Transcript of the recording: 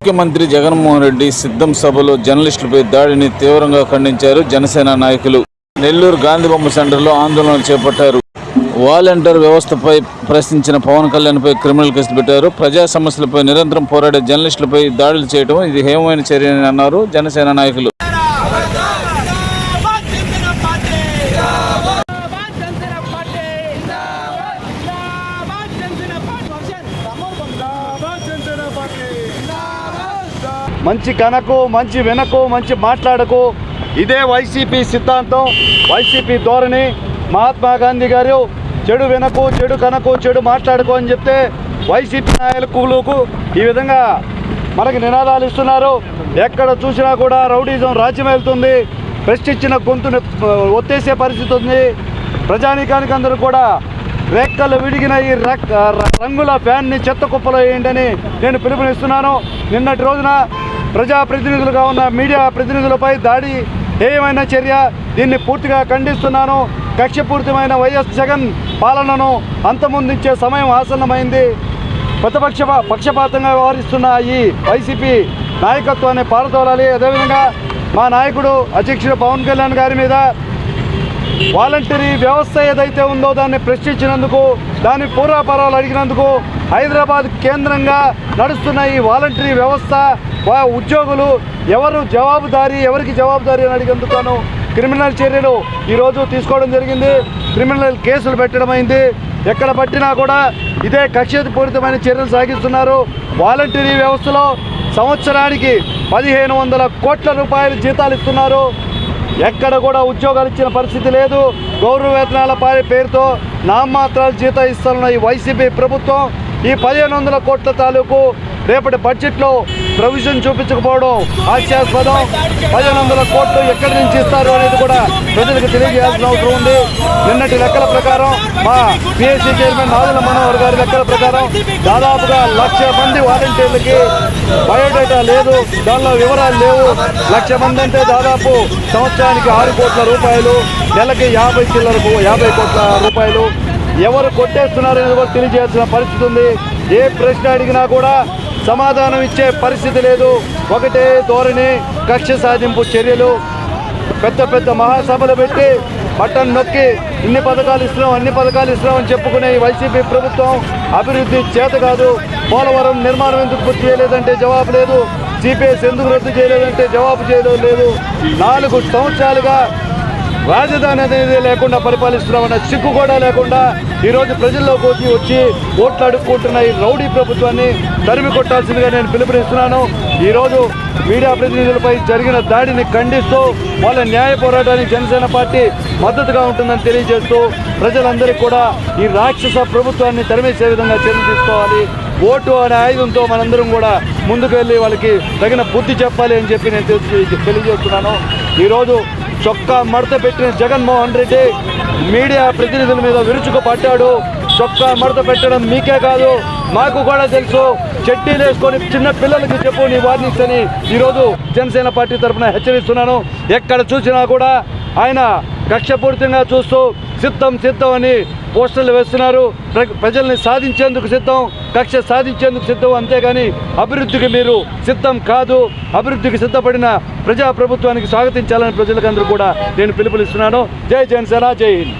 ముఖ్యమంత్రి జగన్మోహన్ రెడ్డి సిద్ధం సభలో జర్నలిస్టులపై దాడిని తీవ్రంగా ఖండించారు జనసేన నాయకులు. నెల్లూరు గాంధీబొమ్మ సెంటర్లో ఆందోళన చేపట్టారు. వాలంటీర్ వ్యవస్థపై ప్రశ్నించిన పవన్ కళ్యాణ్పై క్రిమినల్ కేసులు పెట్టారు. ప్రజా సమస్యలపై నిరంతరం పోరాడే జర్నలిస్టులపై దాడులు చేయడం ఇది హేమమైన చర్య అని అన్నారు జనసేన నాయకులు. మంచి కనకు మంచి వెనకు మంచి మాట్లాడకు. ఇదే వైసీపీ సిద్ధాంతం వైసీపీ ధోరణి. మహాత్మా గాంధీ గారు చెడు వెనకు చెడు కనకు చెడు మాట్లాడుకో అని చెప్తే వైసీపీ నాయకులకు ఈ విధంగా మనకి నినాదాలు ఇస్తున్నారు. ఎక్కడ చూసినా కూడా రౌడీజం రాజ్యం వెళ్తుంది. ఇచ్చిన గొంతును ఒత్తేసే పరిస్థితి ఉంది. ప్రజానీకానికి అందరూ కూడా రెక్కలు విడిగిన ఈ రక్- ర- రంగుల ఫ్యాన్ని చెత్త కుప్పలో వేయండి నేను పిలుపునిస్తున్నాను. నిన్నటి రోజున ప్రజాప్రతినిధులుగా ఉన్న మీడియా ప్రతినిధులపై దాడి ఏమైనా చర్య? దీన్ని పూర్తిగా ఖండిస్తున్నాను. కక్షపూరితమైన వైఎస్ జగన్ పాలనను అంతమొందించే సమయం ఆసన్నమైంది. ప్రతిపక్ష పక్షపాతంగా వ్యవహరిస్తున్న ఈ వైసీపీ నాయకత్వాన్ని పారదోలాలి అదేవిధంగా మా నాయకుడు అధ్యక్షుడు పవన్ కళ్యాణ్ గారి మీద వాలంటరీ వ్యవస్థ ఏదైతే ఉందో దాన్ని ప్రశ్నించినందుకు దాని పూర్వాపరాలు అడిగినందుకు హైదరాబాద్ కేంద్రంగా నడుస్తున్న ఈ వాలంటరీ వ్యవస్థ ఉద్యోగులు ఎవరు జవాబుదారీ ఎవరికి జవాబుదారీ అని అడిగేందుకు క్రిమినల్ చర్యలు ఈరోజు తీసుకోవడం జరిగింది. క్రిమినల్ కేసులు పెట్టడం అయింది. ఎక్కడ పట్టినా కూడా ఇదే కక్షపూరితమైన చర్యలు సాగిస్తున్నారు. వాలంటరీ వ్యవస్థలో సంవత్సరానికి పదిహేను వందల కోట్ల రూపాయలు జీతాలు ఇస్తున్నారు. ఎక్కడ కూడా ఉద్యోగాలు ఇచ్చిన పరిస్థితి లేదు. గౌరవ వేతనాల పేరుతో నామమాత్రాలు జీతం ఇస్తున్న ఈ వైసీపీ ప్రభుత్వం ఈ పదిహేను వందల కోట్ల తాలూకు రేపటి బడ్జెట్లో ప్రొవిజన్ చూపించకపోవడం హాస్యాస్పదం. పదిహేను వందల కోట్లు ఎక్కడి నుంచి ఇస్తారు అనేది కూడా ప్రజలకు తెలియజేయాల్సిన అవసరం ఉంది. నిన్నటి లెక్కల ప్రకారం మా పిఎస్సీ చైర్మన్ నాదుల మనోహర్ గారి లెక్కల ప్రకారం దాదాపుగా లక్ష మంది వాలంటీర్లకి బయోడేటా లేదు. దానిలో వివరాలు లేవు. లక్ష మంది అంటే దాదాపు సంవత్సరానికి ఆరు కోట్ల రూపాయలు నెలకి యాభై చిల్లరకు యాభై కోట్ల రూపాయలు. ఎవరు కొట్టేస్తున్నారు అనేది కూడా తెలియజేయాల్సిన పరిస్థితి ఉంది. ఏ ప్రశ్న అడిగినా కూడా సమాధానం ఇచ్చే పరిస్థితి లేదు. ఒకటే ధోరణి కక్ష సాధింపు చర్యలు. పెద్ద పెద్ద మహాసభలు పెట్టి బటన్ నొక్కి ఇన్ని పథకాలు ఇస్తున్నాం అన్ని పథకాలు ఇస్తున్నాం అని చెప్పుకునే ఈ వైసీపీ ప్రభుత్వం అభివృద్ధి చేత కాదు. పోలవరం నిర్మాణం ఎందుకు పూర్తి చేయలేదంటే జవాబు లేదు. సిపిఎస్ ఎందుకు రద్దు చేయలేదంటే జవాబు చేయడం లేదు. నాలుగు సంవత్సరాలుగా రాజధాని అనేది లేకుండా పరిపాలిస్తున్నామన్న సిగ్గు కూడా లేకుండా ఈరోజు ప్రజల్లోకి వచ్చి వచ్చి ఓట్లు అడుక్కుంటున్న ఈ రౌడీ ప్రభుత్వాన్ని తరిమి కొట్టాల్సిందిగా నేను పిలుపునిస్తున్నాను. ఈరోజు మీడియా ప్రతినిధులపై జరిగిన దాడిని ఖండిస్తూ వాళ్ళ న్యాయ పోరాటానికి జనసేన పార్టీ మద్దతుగా ఉంటుందని తెలియజేస్తూ ప్రజలందరికీ కూడా ఈ రాక్షస ప్రభుత్వాన్ని తరిమేసే విధంగా చర్యలు తీసుకోవాలి. ఓటు అనే ఆయుధంతో మనందరం కూడా ముందుకు వెళ్ళి వాళ్ళకి తగిన బుద్ధి చెప్పాలి అని చెప్పి నేను తెలియజేస్తున్నాను. ఈరోజు చొక్కా మడత పెట్టిన జగన్మోహన్ రెడ్డి మీడియా ప్రతినిధుల మీద విరుచుకు పట్టాడు. చొక్కా మడత పెట్టడం మీకే కాదు మాకు కూడా తెలుసు. చెట్టీలు వేసుకొని చిన్న పిల్లలకి చెప్పు నీ వార్నింగ్స్ అని ఈరోజు జనసేన పార్టీ తరఫున హెచ్చరిస్తున్నాను. ఎక్కడ చూసినా కూడా ఆయన కక్షపూరితంగా చూస్తూ సిద్ధం సిద్ధం అని పోస్టర్లు వేస్తున్నారు. ప్ర- ప్రజల్ని సాధించేందుకు సిద్ధం కక్ష సాధించేందుకు సిద్ధం అంతేగాని అభివృద్ధికి మీరు సిద్ధం కాదు. అభివృద్ధికి సిద్ధపడిన ప్రజాప్రభుత్వానికి స్వాగతించాలని ప్రజలకందరూ కూడా నేను పిలుపునిస్తున్నాను. జై జనసేన జై హింద్.